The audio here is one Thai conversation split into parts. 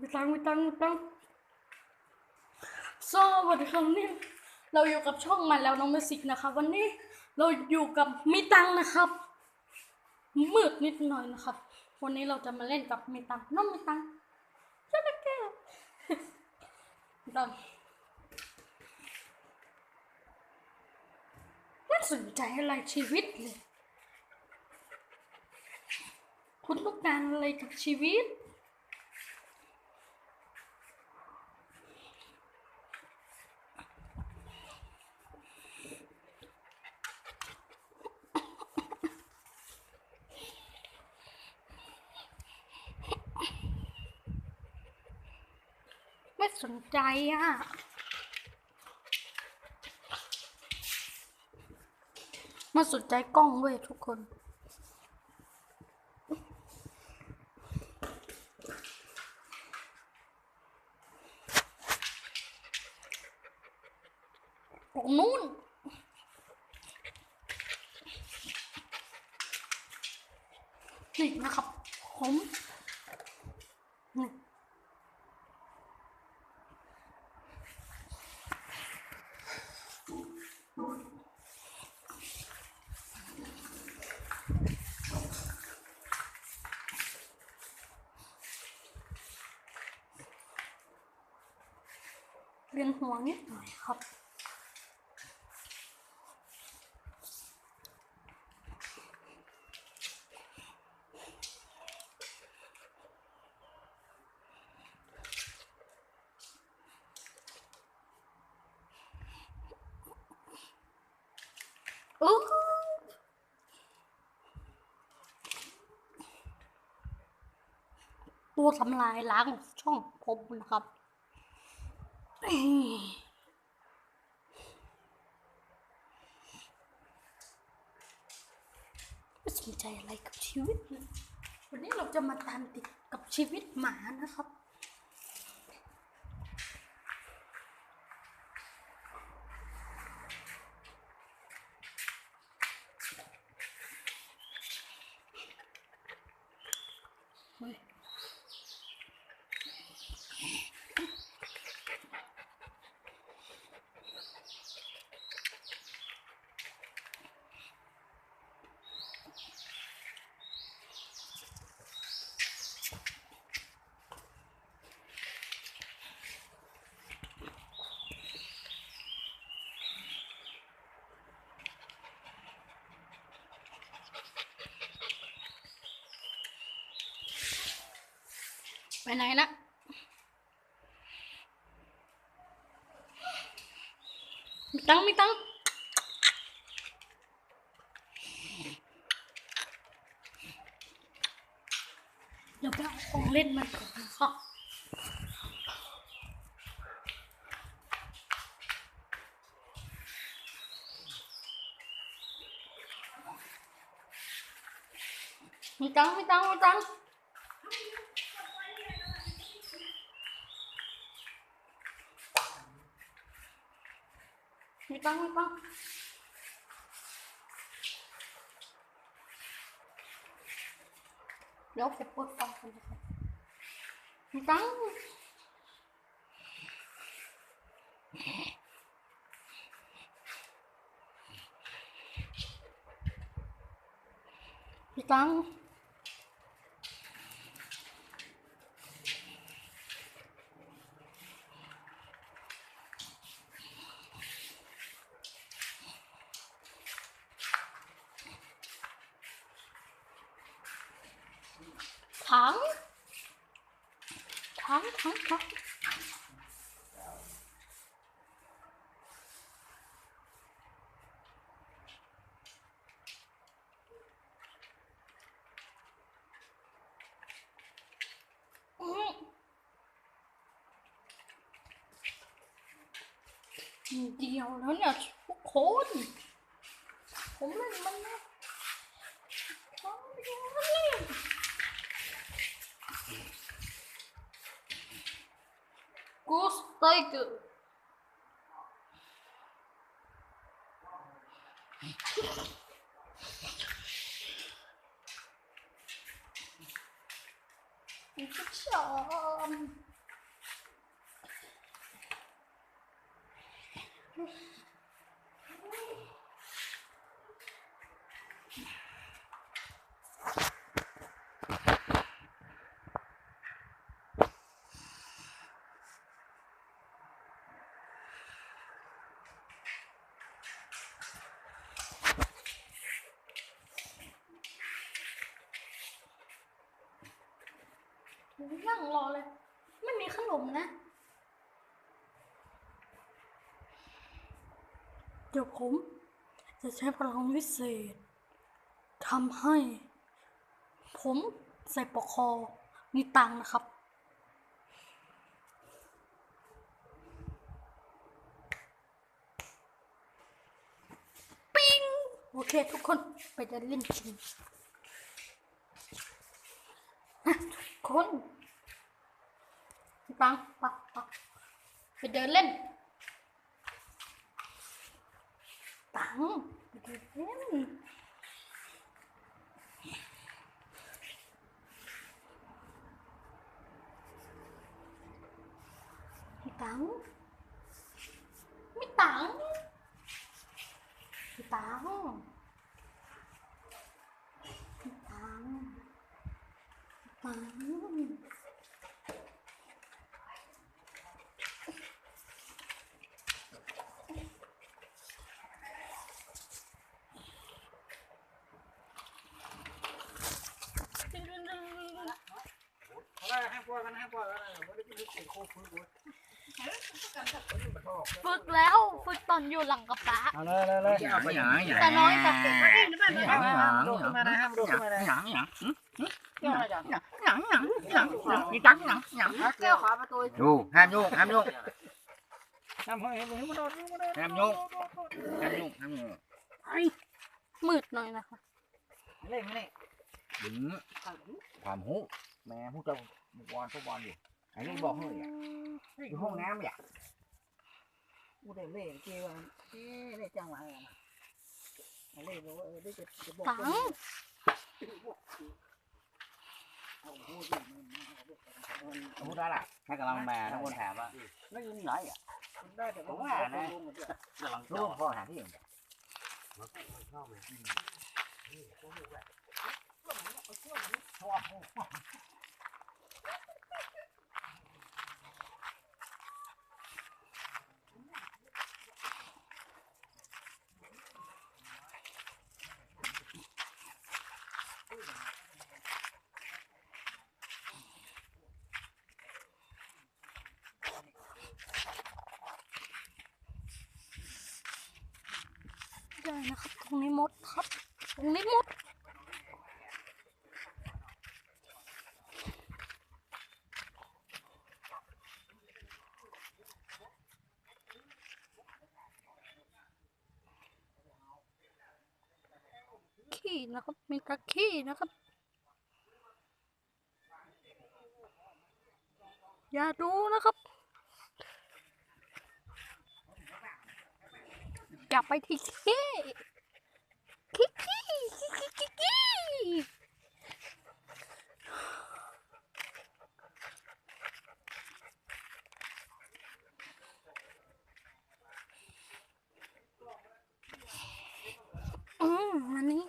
มีตังค์มีตังค์มีตังสวัสดีครับนี่เราอยู่กับช่องมาแล้วน้องเมสิกนะครับวันนี้เราอยู่กับมีตังนะครับ มืดนิดหน่อยนะครับ วันนี้เราจะมาเล่นกับมีตังน้องมีตังค์ใช่ไหมแกดังไม่สนใจอะไรชีวิตเลยคุณต้องการอะไรกับชีวิต นใจอะมาสนใจกล้องเว้ยทุกคนตรงนู้นนะครับ ผมนี่ เวียนหัวนิดหน่อยครับอู้ตัวทำลายล้างช่องผมนะครับ สนใจอะไรกับชีวิตนะวันนี้เราจะมาตามติดกับชีวิตหมานะครับ ไปไหนนะมีตังค์มีตังเดี๋ยวไปเอาของเล่นมาก่อนนะครับมีตังค์มีตังค์มีตัง ค์มีตังค์มีตังเดี๋ยวผมปิดฟังกันนะครับมีตังค์มีตังค์ถัง ถังถั like นั่งรอเลย ไม่มีขนมนะ เดี๋ยวผม จะใช้พลังวิเศษทำให้ ผมใส่ปอกคอมีตังนะครับ ปิ้ง โอเค ทุกคนไปเดินเล่นชิมนะทุกคน ปังปังปังไปเดินเล่นตังไปเดินเล่นมีตังค์มีตังค์มีตังค์มีตังค์มีตังค์ ฝึกแล้วฝึกตอนอยู่หลังกระบะเอาเลยเลยเลยหยังหยังหยังแต่น้อยแต่เด็กหยังหยังหยังหยังหยังหยังหยังมีตังหยังหยังเกี่ยวขาประตูดูห้ามโยกห้ามโยกทำให้มือมันโดนมันโดนห้ามโยกห้ามโยกห้ามโยกมืดหน่อยนะคะเล่นนี่ดึงความหูแม่หูจะบุกบอลฟุตบอลอยู่ไอ้นี่บอกเลยอยู่ห้องน้ำอย่ากูได้เล่นเกี่ยวเอ๊ะได้จังหวะอะไรนะเล่นบอกว่าเออได้จะจะบอกตังค์เอาพูดอยู่มันสมมติว่าล่ะถ้ากำลังมาทุกคนถามว่าแล้วอยู่ไหนอะมันได้แต่ผมว่านะกำลังร่วมข้อหาที่อย่าง ได้นะครับ ตรงนี้มดครับ ตรงนี้มดขี้นะครับ มีตะขี้นะครับ อย่าดูนะครับ อย่าไปที่ขี้ขี้ขี้ขี้ขี้ขี้อืมอันนี้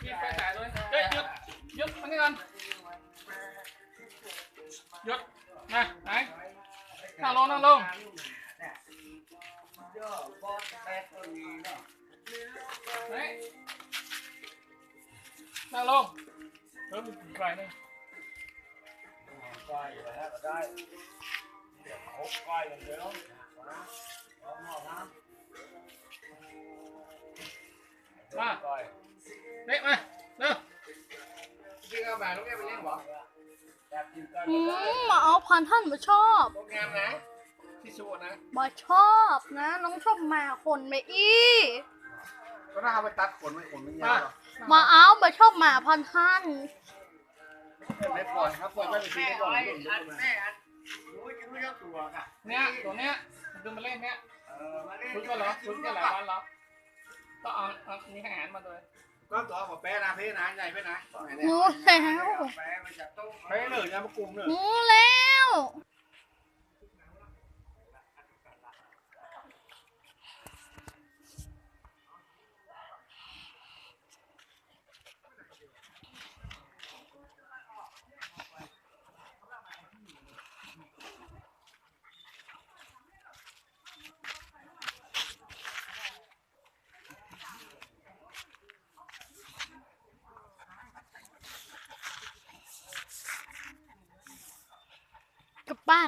พี่ไปถ่ายเลยเฮ้ยหยุดหยุดมานี่ก่อน หยุดมาไหนนั่งลงนั่งลงไหนนั่งลงเริ่มเป็นใคร นี่มาเด็กมาเร็วพี่เอาแบบลูกแกไปเล่นบ่อืมมาเอาพันท่านมาชอบโปรแกรมนะที่ชูนะบอชอบนะ น้องชอบมาคนไม่อี้ก็ถ้าเอาไปตัดขนมันขนมันยาวหรอมาเอาบอชอบมาพันท่านไม่ปล่อยครับปล่อยไม่ไปซื้อไม่ปล่อยเนี่ยตัวเนี้ยดูมาเล่นเนี้ยฝึกก็เหรอฝึกก็หลายวันเหรอต้องเอาเอานี่ให้อาหารมาด้วย ก็ตัวมาแป้นะเพ่นะใหญ่เพ่นะรู้แล้วแป้มาจากตู้เพ่เลยนะมากลุ่มเลยรู้แล้ว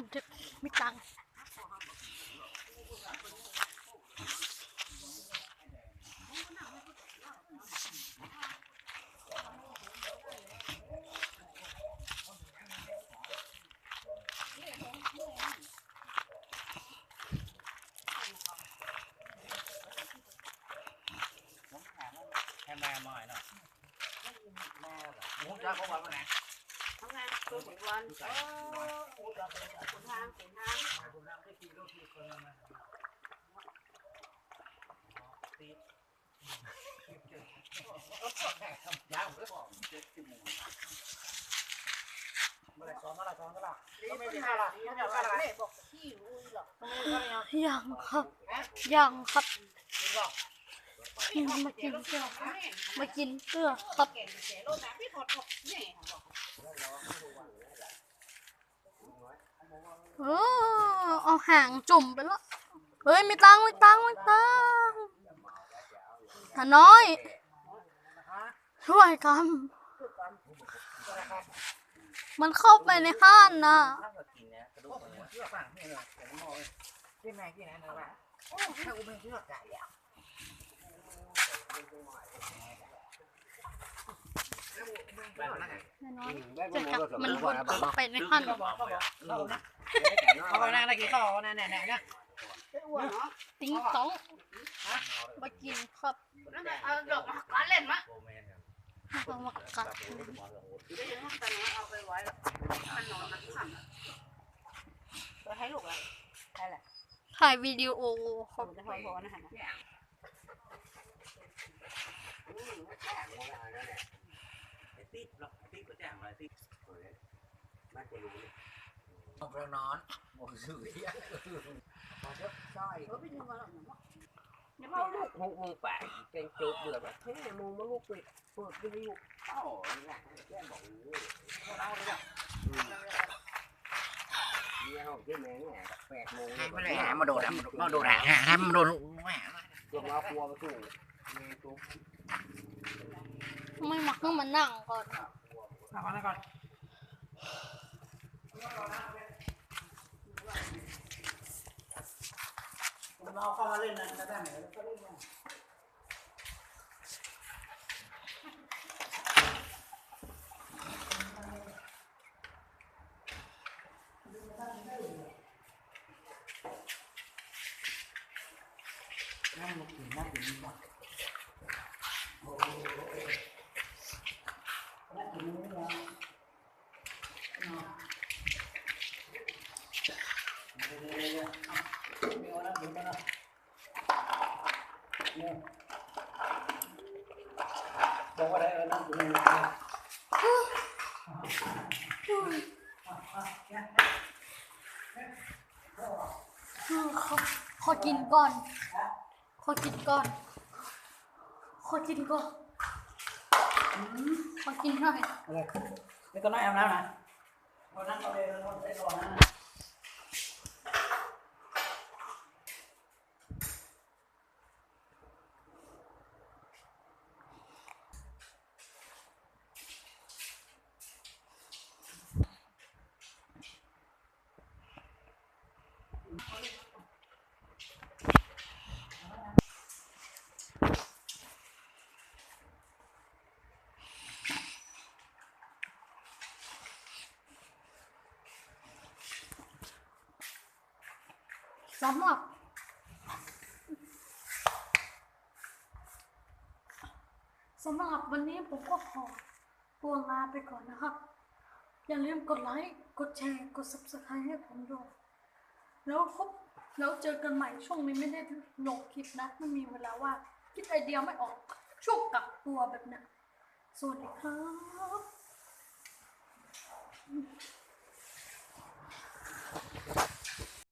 านเถอะไม่ตังค์ แค่แม่มาหน่อยมุกจะเขาบอกว่าไง ทำงานตัวเหมือนวันเออโอ้ยเราเป็นคนทางคนทาง ยาวเลยบอกเจ็ดสิบโมงเมื่อไรซ้อมเมื่อไรซ้อมเมื่อไร ก็ไม่ได้หาละนี่เดี๋ ยังครับยังครับ ยังครับมากินเกลือมากินเกลือครับ เออเอาห่างจุ่มไปแล้ว เฮ้ยไม่ตังไม่ตังไม่ตังค์ตาน้อยช่วยกันมันเข้าไปในห้านนะ จะแน่นอนจะกลับมันวนกลับไปในห้นเขาบอกเขาบอนะเขาบอกนั่งตะกี้เขาบอกนั่นแน่แน่นะไอ้อ้วนเนาะติ้งตองมากินครับนั่นเอาดอกมาการเล่นมะเอามากัดเดี๋ยวยังตอนนี้เอาไปไว้แล้วมันนอนมันสั่นจะให้ลูกอะใช่แหละถ่ายวิดีโอคผรับมจะพอพอนะฮะ ติดหรอกติดก็แจ้งเลยติดไม่ควรรู้เรานอนโอ้ยสื่อเหี้ยพอเยอะใช่เออไปดูมาแล้วเนาะเนี่ยพอลูกหกโมงแปดเก่งจุดเดือดแบบเฮ้ยมึงมาลูกปิดเปิดวิทยุเอ้านี่แหละแกบอกโอ้ยเราเลยอะเดี๋ยวที่แม่เนี่ยแปดโมงให้มาเลยหามาโดนมาโดนหาให้มาโดนแม่ยกเอาครัวมาสู้แม่ตุ๊ก ไม่มาให้มันนั่งก่อนทำอะไรก่อนเราเข้ามาเล่นนั้นได้ไหมก็เล่นบอ กว่าได้เออนั่งดูอืมขอขอกินก่อน ขอกินก่อน ขอกินก่อนขอกินหน่อยอะไรนี่ก็น้อยเอาแล้วนะเรานั่งเราเลยเราได้รอนะ สำหรับสำหรับวันนี้ผมก็ขอตัวลาไปก่อนนะครับ อย่าลืมกดไลค์ กดแชร์ กด subscribe ให้ผมด้วย แล้วพบแล้วเจอกันใหม่ช่วงนี้ไม่ได้ลงคลิปนะ ไม่มีเวลาว่าคิดไอเดียไม่ออกช่วงกักตัวแบบนี้สวัสดีครับ